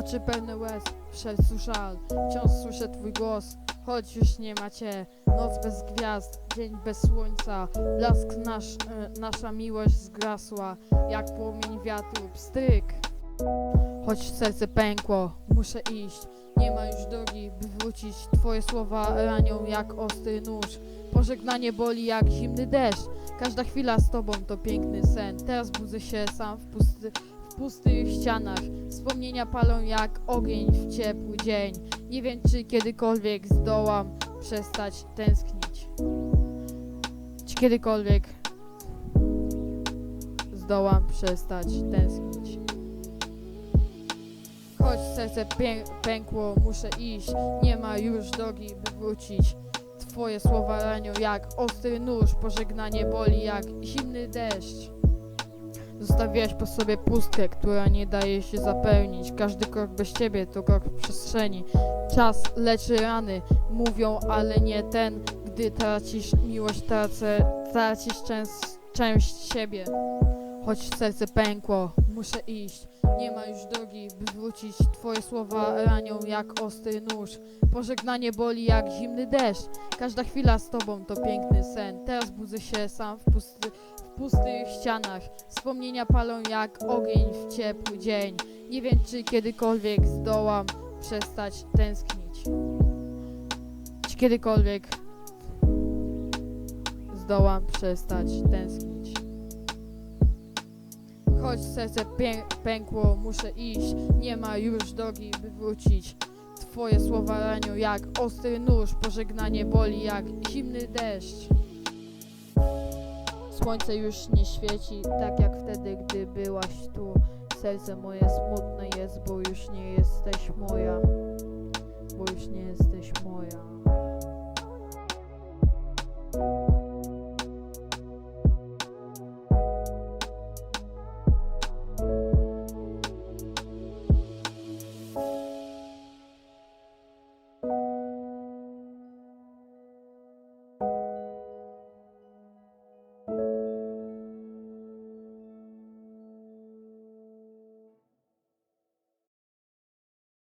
Oczy pełne łez, w sercu żal Wciąż słyszę twój głos Choć już nie ma cię. Noc bez gwiazd, dzień bez słońca. Blask nasz, e, nasza miłość zgasła Jak płomień wiatru, pstryk. Choć serce pękło, muszę iść. Nie ma już drogi, by wrócić. Twoje słowa ranią jak ostry nóż. Pożegnanie boli jak zimny deszcz. Każda chwila z tobą to piękny sen. Teraz budzę się sam w, pusty, pustych ścianach. Wspomnienia palą jak ogień w ciepły dzień. Nie wiem czy kiedykolwiek zdołam przestać tęsknić. Czy kiedykolwiek zdołam przestać tęsknić? Choć serce pękło, muszę iść. Nie ma już drogi, by wrócić. Twoje słowa ranią jak ostry nóż. Pożegnanie boli jak zimny deszcz Zostawiłaś po sobie pustkę, która nie daje się zapełnić. Każdy krok bez ciebie to krok w przestrzeni. Czas leczy rany, mówią, ale nie ten Gdy tracisz miłość, tracę, tracisz część, siebie. Choć serce pękło, muszę iść. Nie ma już drogi, by wrócić. Twoje słowa ranią jak ostry nóż. Pożegnanie boli jak zimny deszcz. Każda chwila z tobą to piękny sen. Teraz budzę się sam w, pusty, pustych ścianach. Wspomnienia palą jak ogień w ciepły dzień. Nie wiem czy kiedykolwiek zdołam przestać tęsknić. Czy kiedykolwiek zdołam przestać tęsknić. Choć serce pękło, muszę iść. Nie ma już drogi, by wrócić. Twoje słowa ranią jak ostry nóż. Pożegnanie boli jak zimny deszcz Słońce już nie świeci tak jak wtedy, gdy byłaś tu. Serce moje smutne jest, bo już nie jesteś moja